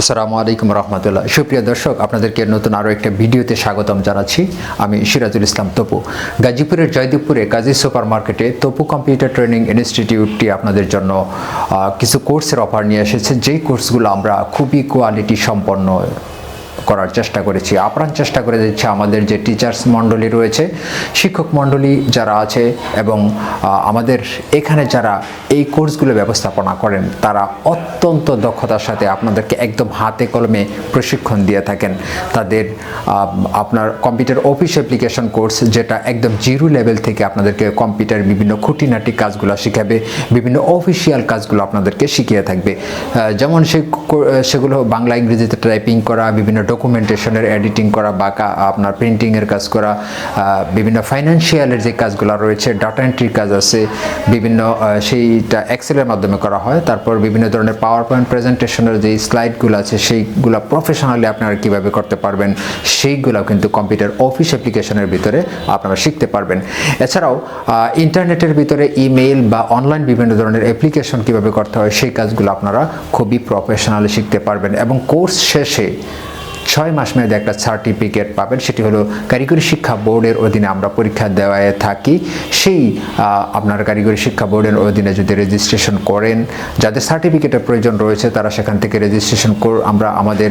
আসসালামু আলাইকুম রহমতুল্লাহ। সুপ্রিয় দর্শক, আপনাদেরকে নতুন আরও একটা ভিডিওতে স্বাগতম জানাচ্ছি। আমি সিরাজুল ইসলাম তপু। গাজীপুরের জয়দেবপুরে কাজী সুপার মার্কেটে তপু কম্পিউটার ট্রেনিং ইনস্টিটিউটটি আপনাদের জন্য কিছু কোর্সের অফার নিয়ে এসেছে। যেই কোর্সগুলো আমরা খুবই কোয়ালিটি সম্পন্ন করার চেষ্টা করেছি, আপ্রাণ চেষ্টা করে দিচ্ছে আমাদের যে টিচার্স মণ্ডলী রয়েছে, শিক্ষক মণ্ডলী যারা আছে এবং আমাদের এখানে যারা এই কোর্সগুলো ব্যবস্থাপনা করেন, তারা অত্যন্ত দক্ষতার সাথে আপনাদেরকে একদম হাতে কলমে প্রশিক্ষণ দিয়ে থাকেন। তাদের আপনার কম্পিউটার অফিস অ্যাপ্লিকেশন কোর্স যেটা একদম জিরো লেভেল থেকে আপনাদেরকে কম্পিউটার বিভিন্ন খুঁটিনাটি কাজগুলো শিখাবে, বিভিন্ন অফিসিয়াল কাজগুলো আপনাদেরকে শিখিয়ে থাকবে। যেমন সে সেগুলো বাংলা ইংরেজিতে টাইপিং করা, বিভিন্ন ডকুমেন্টেশনের এডিটিং করা বা আপনার প্রিন্টিংয়ের কাজ করা বিভিন্ন ফাইন্যান্সিয়ালের যে কাজগুলো রয়েছে ডাটা এন্ট্রির কাজ আছে, বিভিন্ন সেইটা এক্সেলের মাধ্যমে করা হয়। তারপর বিভিন্ন ধরনের পাওয়ার পয়েন্ট প্রেজেন্টেশনের যে স্লাইডগুলো আছে, সেইগুলো প্রফেশনালি আপনারা কীভাবে করতে পারবেন সেইগুলো কিন্তু কম্পিউটার অফিস অ্যাপ্লিকেশনের ভিতরে আপনারা শিখতে পারবেন। এছাড়াও ইন্টারনেটের ভিতরে ইমেইল বা অনলাইন বিভিন্ন ধরনের অ্যাপ্লিকেশন কীভাবে করতে হয়, সেই কাজগুলো আপনারা খুবই প্রফেশনালি শিখতে পারবেন এবং কোর্স শেষে ছয় মাস মেয়াদে একটা সার্টিফিকেট পাবেন, সেটি হলো কারিগরি শিক্ষা বোর্ডের অধীনে আমরা পরীক্ষা দেওয়ায় থাকি। সেই আপনার কারিগরি শিক্ষা বোর্ডের অধীনে যদি রেজিস্ট্রেশন করেন, যাদের সার্টিফিকেটের প্রয়োজন রয়েছে, তারা সেখান থেকে রেজিস্ট্রেশন আমরা আমাদের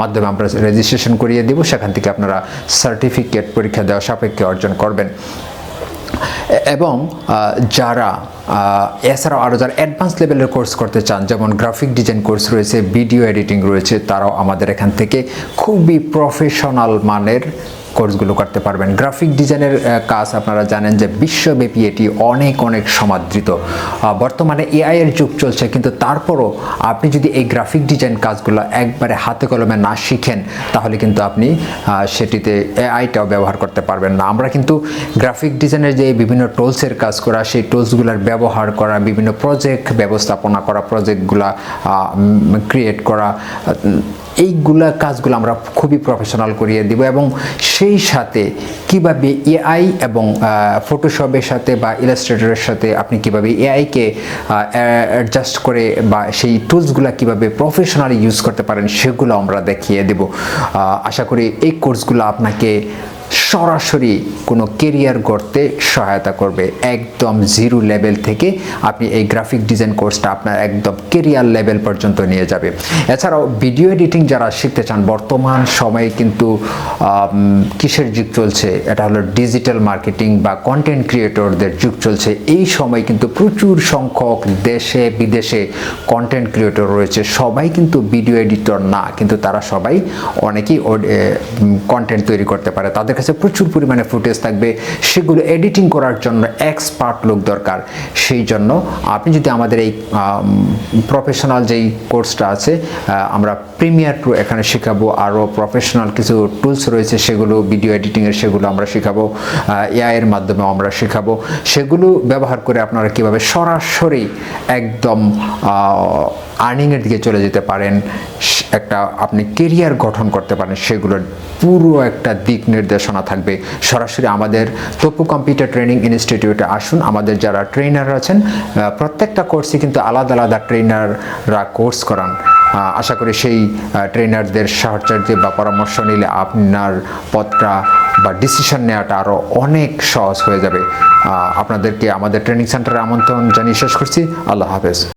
মাধ্যমে আমরা রেজিস্ট্রেশন করিয়ে দেব, সেখান থেকে আপনারা সার্টিফিকেট পরীক্ষা দেওয়া সাপেক্ষে অর্জন করবেন। এবং যারা এছাড়াও আরও যারা অ্যাডভান্স লেভেলের কোর্স করতে চান, যেমন গ্রাফিক ডিজাইন কোর্স রয়েছে ভিডিও এডিটিং রয়েছে, তারাও আমাদের এখান থেকে খুবই প্রফেশনাল মানের কোর্সগুলো করতে পারবেন। গ্রাফিক ডিজাইনের কাজ আপনারা জানেন যে বিশ্বব্যাপী এটি অনেক অনেক সমাদৃত। বর্তমানে এআই এর যুগ চলছে, কিন্তু তারপরও আপনি যদি এই গ্রাফিক ডিজাইন কাজগুলো একবারে হাতে কলমে না শিখেন, তাহলে কিন্তু আপনি সেটিতে এআইটাও ব্যবহার করতে পারবেন না। আমরা কিন্তু গ্রাফিক ডিজাইনের যে বিভিন্ন টুলসের কাজ করা, সেই টুলসগুলোর ব্যবহার করা, বিভিন্ন প্রজেক্ট ব্যবস্থাপনা করা প্রজেক্টগুলা ক্রিয়েট করা, এইগুলা কাজগুলো আমরা খুবই প্রফেশনাল করিয়ে দিব এবং সেই সাথে কীভাবে এআই এবং ফটোশপের সাথে বা ইলাস্ট্রেটরের সাথে আপনি কীভাবে এআইকে অ্যাডজাস্ট করে বা সেই টুলসগুলো কীভাবে প্রফেশনালি ইউজ করতে পারেন, সেগুলো আমরা দেখিয়ে দেব। আশা করি এই কোর্সগুলো আপনাকে সরাসরি কোনো কেরিয়ার গড়তে সহায়তা করবে। একদম জিরো লেভেল থেকে আপনি এই গ্রাফিক ডিজাইন কোর্সটা আপনার একদম কেরিয়ার লেভেল পর্যন্ত নিয়ে যাবে। এছাড়াও ভিডিও এডিটিং যারা শিখতে চান, বর্তমান সময়ে কিন্তু কিসের যুগ চলছে? এটা হলো ডিজিটাল মার্কেটিং বা কন্টেন্ট ক্রিয়েটরদের যুগ চলছে। এই সময় কিন্তু প্রচুর সংখ্যক দেশে, বিদেশে কন্টেন্ট ক্রিয়েটর রয়েছে। সবাই কিন্তু ভিডিও এডিটর না, কিন্তু তারা সবাই অনেকেই কন্টেন্ট তৈরি করতে পারে। তাদের কাছে প্রচুর পরিমাণে ফুটেজ থাকবে। সেগুলো এডিটিং করার জন্য এক্সপার্ট লোক দরকার। সেই জন্য আপনি যদি আমাদের এই প্রফেশনাল যেই কোর্সটা আছে আমরা প্রিমিয়ার প্রো এখানে শেখাবো। আরও প্রফেশনাল কিছু টুলস রয়েছে, সেগুলো ভিডিও এডিটিংয়ের সেগুলো আমরা শেখাবো। এআইয়ের এর মাধ্যমেও আমরা শেখাবো। সেগুলো ব্যবহার করে আপনারা কীভাবে সরাসরি একদম আর্নিংয়ের দিকে চলে যেতে পারেন একটা আপনি কেরিয়ার গঠন করতে পারেন, সেগুলোর পুরো একটা দিক নির্দেশনা থাকবে। সরাসরি আমাদের তপু কম্পিউটার ট্রেনিং ইনস্টিটিউটে আসুন। আমাদের যারা ট্রেনার আছেন প্রত্যেকটা কোর্সে কিন্তু আলাদা আলাদা ট্রেনাররা কোর্স করান। আশা করি সেই ট্রেনারদের সাহচর্যে বা পরামর্শ নিলে আপনার পথটা বা ডিসিশন নেওয়াটা আরও অনেক সহজ হয়ে যাবে। আপনাদেরকে আমাদের ট্রেনিং সেন্টারে আমন্ত্রণ জানিয়ে শেষ করছি। আল্লাহ হাফেজ।